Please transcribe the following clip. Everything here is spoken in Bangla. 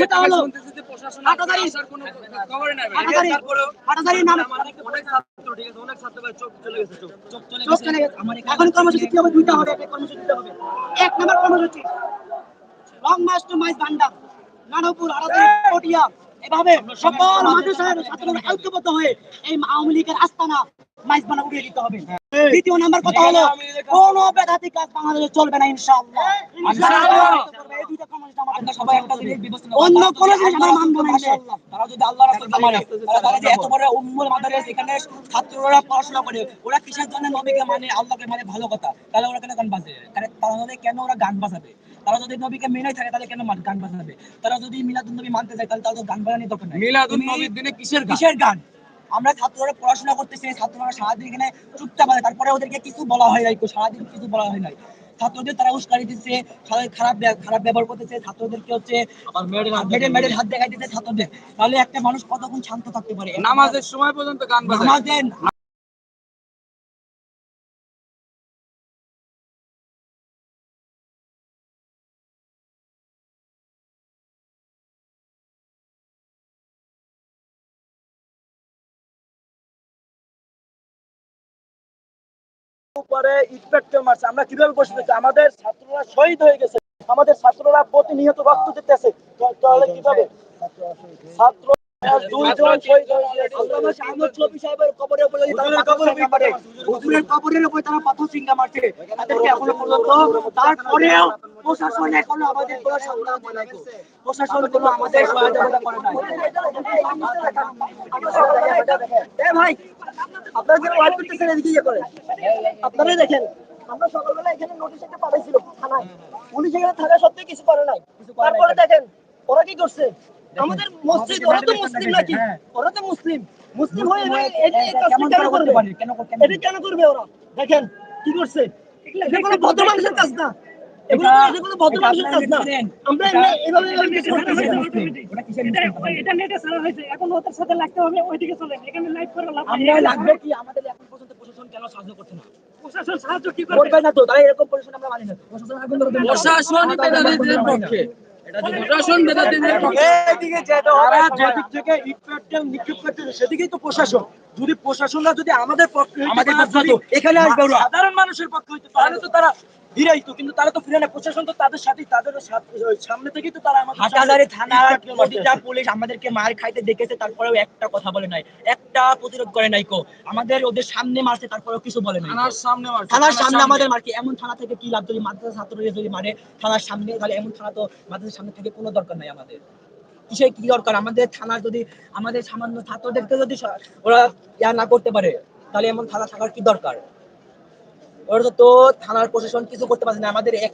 সেটা হলো এখানে কর্মসূচি কি হবে? দুইটা হবে কর্মসূচি হবে। এক নম্বর কর্মসূচি। লং মার্চ টু মাইজ নানপুর পটিয়া। এভাবে সকল মাদ্রাসার ছাত্ররা ঐক্যবদ্ধ হয়ে এই আওয়ামী লীগের আস্তানা মাইজ বান্ডা উড়িয়ে দিতে হবে। দ্বিতীয় নাম্বার কথা হলো কোন বেদাতি কাজ বাংলাদেশে চলবে না ইনশাআল্লাহ। ইনশাআল্লাহ। এই দুইটা কর্মসূচি আমাদের আমরা সবাই একটা জিনিস বিবেচনা করব। অন্য তারা যদি জিনিস আমরা মানবো না ইনশাআল্লাহ। তারা যদি আল্লাহ রাস্তায় মানে তারা তারা যে এত বড় উম্মুল মাদারিস এখানে ছাত্ররা পড়াশোনা করে ওরা কিসের জন্য নবীকে মানে আল্লাহকে মানে ভালো কথা? তাহলে ওরা কেন গান বাজে? তাহলে কেন ওরা গান বাজাবে? তারা যদি নবীকে মেনে থাকে তাহলে কেন গান বাজাবে? তারা যদি মিলাদুন নবী মানতে যায় তাহলে তাদের গান বাজানোর দরকার নাই। মিলাদুন নবীর দিনে কিসের গান? কিসের গান? আমরা ছাত্ররা পড়াশোনা করতেছি ছাত্ররা সারাদিন এখানে চুপচাপ আছে। তারপরে ওদেরকে কিছু বলা হয় নাই সারাদিন কিছু বলা হয় নাই। ছাত্রদের তারা উস্কানি দিচ্ছে খারাপ খারাপ ব্যবহার করতেছে। ছাত্রদেরকে হচ্ছে মেডেল মেডেল হাত দেখাই দিতে ছাত্রদের। তাহলে একটা মানুষ কতক্ষণ শান্ত থাকতে পারে? নামাজের সময় পর্যন্ত গান নামাজের উপরে ইটপেট্রোল মারছে। আমরা কীভাবে বসে থাকি? আমাদের ছাত্ররা শহীদ হয়ে গেছে। আমাদের ছাত্ররা প্রতিনিয়ত রক্ত দিতেছে। তাহলে কীভাবে? ছাত্র করে আপনারা করেন। আপনারাই দেখেন আমরা সকালবেলা এখানে নোটিশ একটা পাঠাইছিল থানায়। পুলিশ এখানে থাকা সত্ত্বেও কিছু করে নাই। তারপরে দেখেন ওরা কি করছে? আমাদের মসজিদ ওরা তো মুসলিম নাকি? ওরা তো মুসলিম। মুসলিম হয়ে কেন করবে? কেন কেন এটা কেন করবে ওরা? দেখেন কি করছে? এটা কোনো ভদ্র মানুষের কাজ না। এটা- নেটে ছাড়া হয়েছে। এখন ওদের সাথে লাগতে হবে ওইদিকে চলেন। এখানে লাইভ করে লাভ লাগবে কি? আমাদের এখন কেন সাহায্য করছে না? প্রশাসন সাহায্য কি করবে? করবে না তো এরকম প্রশাসন আমরা মানি না। প্রশাসন এখন ধরো প্রশাসনই বেদাতিদের পক্ষে। প্রশাসন বেদাতিদের পক্ষে। এইদিকে যেতে তারা যেদিক থেকে ইটপেট্রোল নিক্ষেপ করতেছে সেদিকেই তো প্রশাসন। যদি প্রশাসনরা যদি আমাদের পক্ষে আমাদের পক্ষে এখানে আসবে সাধারণ মানুষের পক্ষে হইতো তাহলে তো তারা ফিরাইতো কিন্তু তারা তো ফিরে না। প্রশাসন তো তাদের সাথে তাদের সামনে থেকেই তো তারা আমাদের হাটাজারি সাথে থানার প্রতিটা পুলিশ আমাদেরকে মার খাইতে দেখেছে তারপরেও একটা কথা বলে নাই। একটা প্রতিরোধ করে নাই কো। আমাদের ওদের সামনে মারছে তারপরেও কিছু বলে নাই থানার সামনে মারছে, থানার সামনে আমাদের মারকে এমন থানা থেকে কি লাভ যদি মাদ্রাসা ছাত্ররা যদি মারে থানার সামনে তাহলে এমন থানা তো মাদ্রাসার সামনে থেকে কোনো দরকার নাই আমাদের। কিসে কি দরকার? আমাদের থানা যদি আমাদের সামান্য ছাত্রদেরকে যদি ওরা ইয়া না করতে পারে তাহলে এমন থানা থাকার কি দরকার? তো থানার প্রশাসন কিছু করতে পারছে না। আমাদের এক